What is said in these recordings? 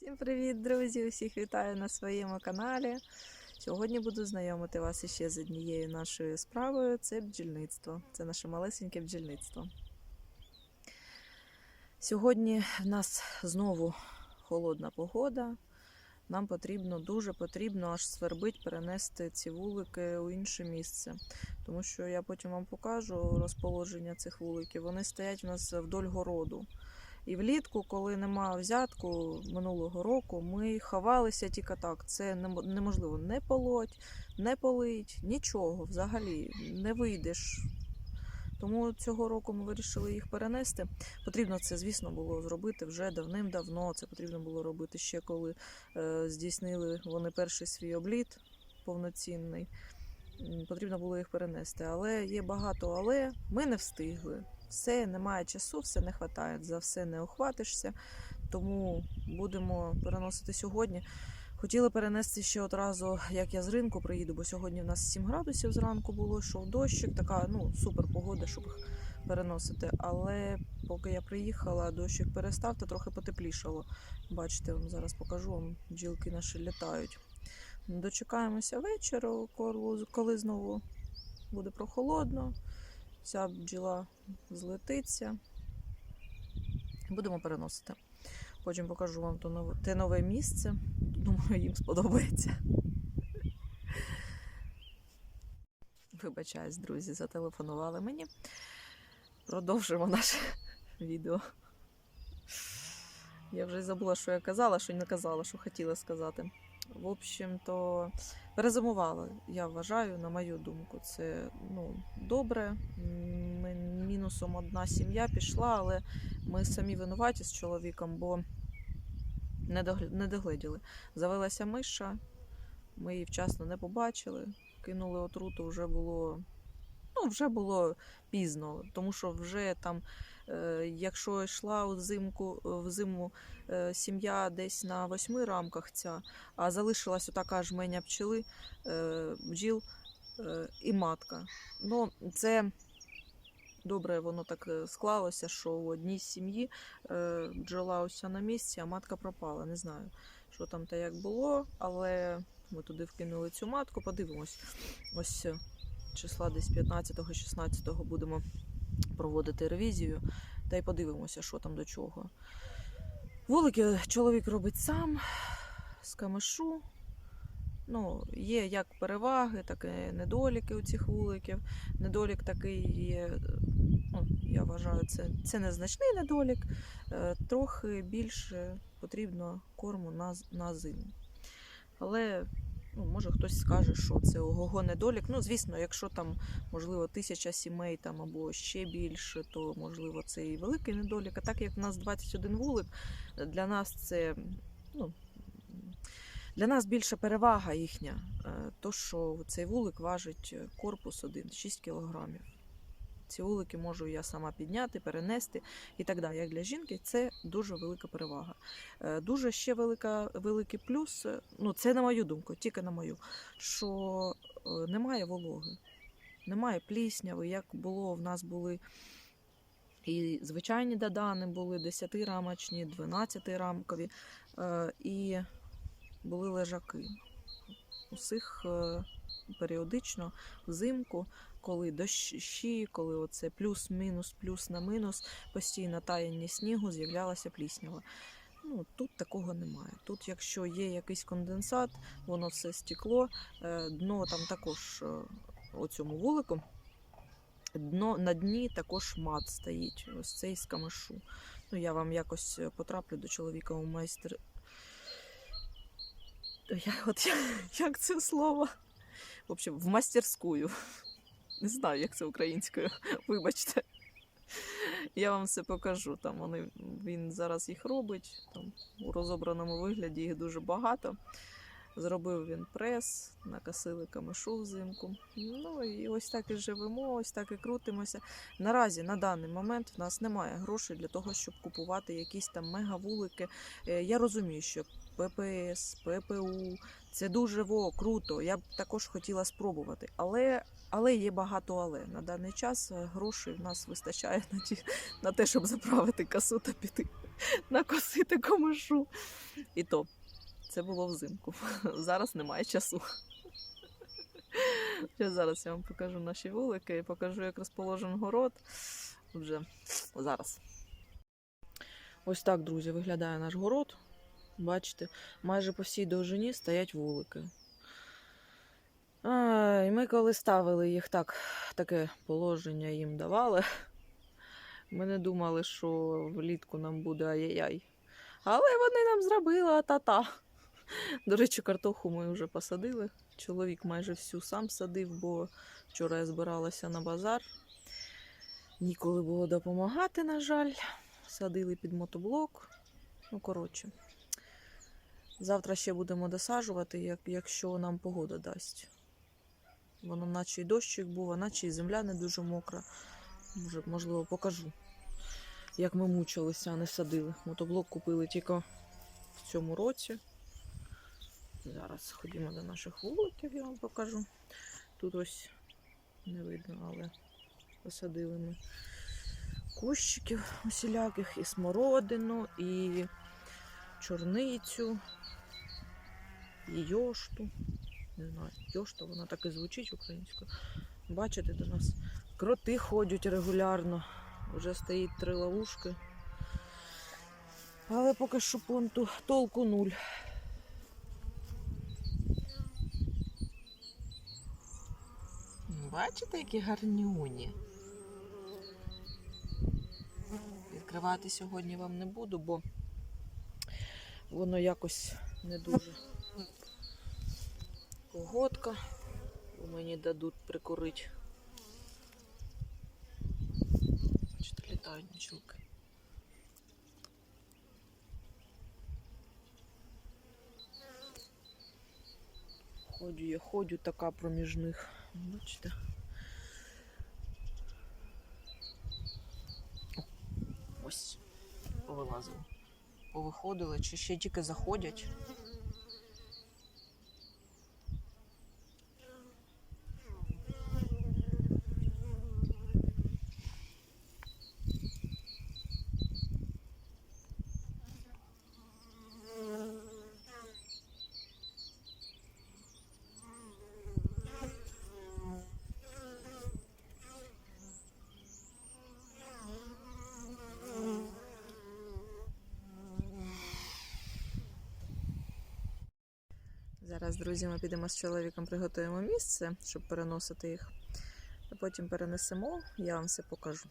Всім привіт, друзі! Усіх вітаю на своєму каналі. Сьогодні буду знайомити вас іще з однією нашою справою це бджільництво. Це наше малесеньке бджільництво. Сьогодні в нас знову холодна погода. Нам потрібно, дуже потрібно аж свербить перенести ці вулики у інше місце. Тому що я потім вам покажу розположення цих вуликів. Вони стоять у нас вдоль городу. І влітку, коли нема взятку минулого року, ми ховалися тільки так. Це немо- неможливо не полоть, не полить, нічого взагалі не вийдеш. Тому цього року ми вирішили їх перенести. Потрібно це, звісно, було зробити вже давним-давно. Це потрібно було робити ще коли е, здійснили вони перший свій обліт повноцінний. Потрібно було їх перенести. Але є багато але ми не встигли все, немає часу, все не вистачає, за все не охватишся. Тому будемо переносити сьогодні. Хотіли перенести ще одразу, як я з ринку приїду, бо сьогодні в нас 7 градусів зранку було, йшов дощик, така ну, супер погода, щоб їх переносити. Але поки я приїхала, дощик перестав та трохи потеплішало. Бачите, вам зараз покажу вам, бджілки наші літають. Дочекаємося вечора, коли знову буде прохолодно. Ця бджіла злетиться. Будемо переносити. Потім покажу вам те нове місце. Думаю, їм сподобається. Вибачаюсь, друзі, зателефонували мені. Продовжимо наше відео. Я вже забула, що я казала, що не казала, що хотіла сказати. В общем-то, перезимували, я вважаю, на мою думку, це ну, добре. Ми- Мінусом одна сім'я пішла, але ми самі винуваті з чоловіком, бо не, догледіли. Завелася миша, ми її вчасно не побачили, кинули отруту, вже було. Ну, вже було пізно, тому що вже там, е, якщо йшла взимку, в зиму е, сім'я десь на восьми рамках ця, а залишилась отака жменя пчели, е, бджіл е, і матка. Ну, це добре, воно так е, склалося, що у одній сім'ї е, бджола уся на місці, а матка пропала. Не знаю, що там та як було, але ми туди вкинули цю матку, подивимось. Ось е, числа десь 15-16 будемо проводити ревізію, та й подивимося, що там до чого. Вулики чоловік робить сам з камишу. Ну, є як переваги, так і недоліки у цих вуликів. Недолік такий є, ну, я вважаю, це, це незначний недолік. Е, Трохи більше потрібно корму на, на зиму. Але ну, може хтось скаже, що це ого недолік. Ну, звісно, якщо там, можливо, тисяча сімей там, або ще більше, то можливо це і великий недолік. А так як в нас 21 вулик, для нас це ну, для нас більша перевага їхня, е, то що цей вулик важить е, корпус один 6 кілограмів. Ці вулики можу я сама підняти, перенести і так далі. Як для жінки, це дуже велика перевага. Е, Дуже ще велика, великий плюс, е, ну це на мою думку, тільки на мою, що е, немає вологи, немає плісняви, як було в нас були і звичайні дадани були 10-рамочні, 12-рамкові, е, і були лежаки. Усіх періодично взимку, коли дощі, коли оце плюс-мінус, плюс на мінус, постійно таяння снігу, з'являлася пліснява. Ну, тут такого немає. Тут, якщо є якийсь конденсат, воно все стекло. Е, Дно там також е, у цьому вулику. Дно на дні також мат стоїть. Ось цей з камишу. Ну, я вам якось е, потраплю до чоловіка у майстер. Я, от, як це слово? В общем, в мастерськую. Не знаю, як це українською. Вибачте. Я вам все покажу. Там вони, він зараз їх робить. Там, у розобраному вигляді їх дуже багато. Зробив він прес, накосили камишу взимку. Ну і ось так і живемо, ось так і крутимося. Наразі на даний момент в нас немає грошей для того, щоб купувати якісь там мегавулики. Е, Я розумію, що ППС, ППУ це дуже во круто. Я б також хотіла спробувати, але. Але є багато але. На даний час е, грошей в нас вистачає на, ті, на те, щоб заправити косу та піти накосити комишу. І то це було взимку. Зараз немає часу. Ще зараз я вам покажу наші вулики покажу, як розположений город. Вже зараз. Ось так, друзі, виглядає наш город. Бачите, майже по всій довжині стоять вулики. А, і ми коли ставили їх так, таке положення їм давали. Ми не думали, що влітку нам буде ай-яй-яй. Але вони нам зробили та-та. До речі, картоху ми вже посадили. Чоловік майже всю сам садив, бо вчора я збиралася на базар. Ніколи було допомагати, на жаль. Садили під мотоблок. Ну, коротше. Завтра ще будемо досаджувати, як, якщо нам погода дасть. Воно наче й дощик був, а наче і земля не дуже мокра. Може, можливо, покажу, як ми мучилися, а не садили. Мотоблок купили тільки в цьому році. Зараз ходімо до наших вуликів, я вам покажу. Тут ось не видно, але посадили ми кущиків усіляких, і смородину, і чорницю, і йошту. Не знаю, йошта, вона так і звучить українською. Бачите, до нас кроти ходять регулярно. Вже стоїть три ловушки. Але поки що понту толку нуль. Бачите, які гарнюні. Відкривати сьогодні вам не буду, бо воно якось не дуже погодка. Мені дадуть прикурити. Бачите, літають бджілки. Ходю я ходю така проміж них. Бачите? Ось, повилазили. Повиходили, чи ще тільки заходять. Зараз, друзі, ми підемо з чоловіком, приготуємо місце, щоб переносити їх. Потім перенесемо, я вам все покажу.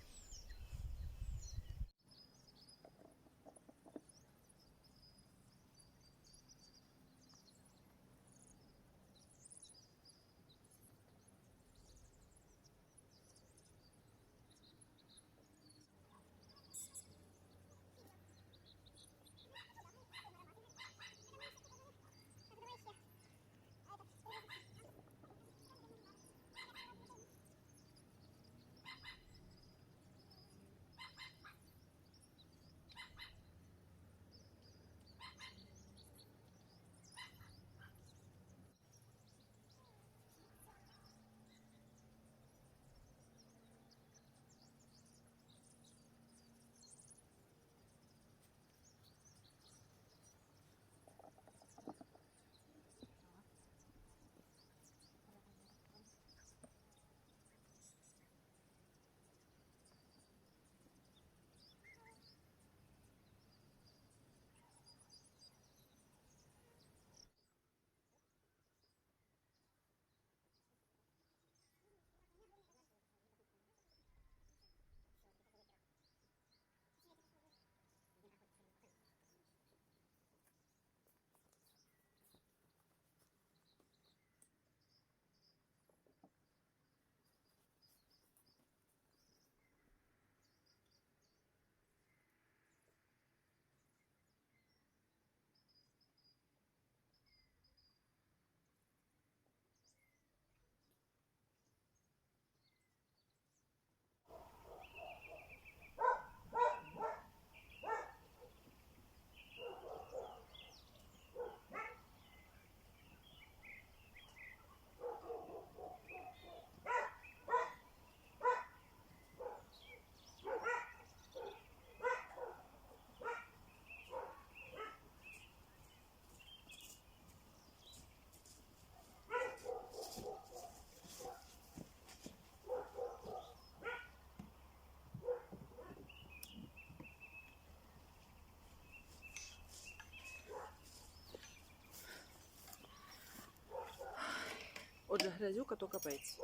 Грязюка, то капець.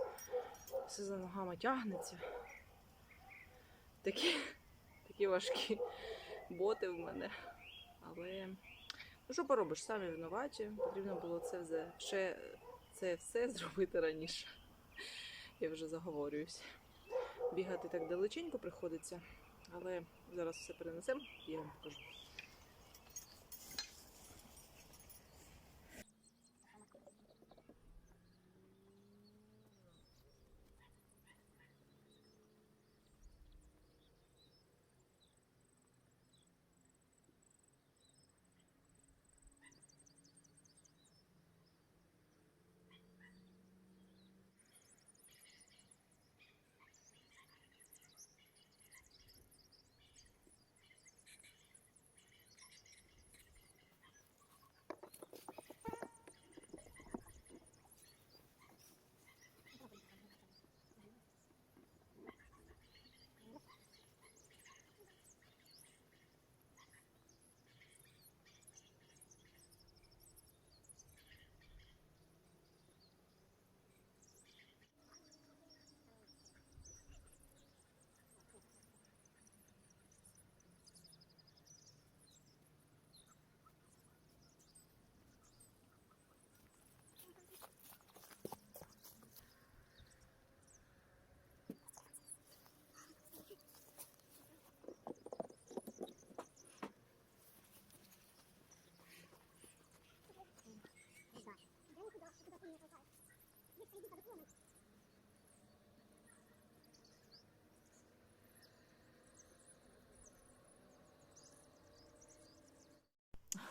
Все за ногами тягнеться. Такі, такі важкі боти в мене. Але ну що поробиш, самі винуваті. Потрібно було це все, ще, це все зробити раніше. Я вже заговорююсь. Бігати так далеченько приходиться, але зараз все перенесемо і я вам покажу.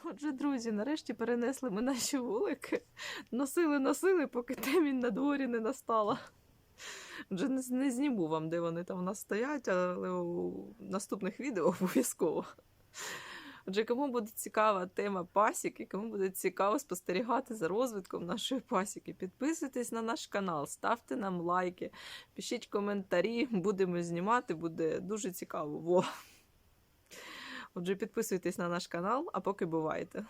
Отже, друзі, нарешті перенесли ми наші вулики. Носили, носили, поки темінь на дворі не настала. Вже не, зніму вам, де вони там у нас стоять, але у наступних відео обов'язково. Отже, кому буде цікава тема пасіки, кому буде цікаво спостерігати за розвитком нашої пасіки, підписуйтесь на наш канал, ставте нам лайки, пишіть коментарі, будемо знімати, буде дуже цікаво. Во. Отже, підписуйтесь на наш канал, а поки бувайте.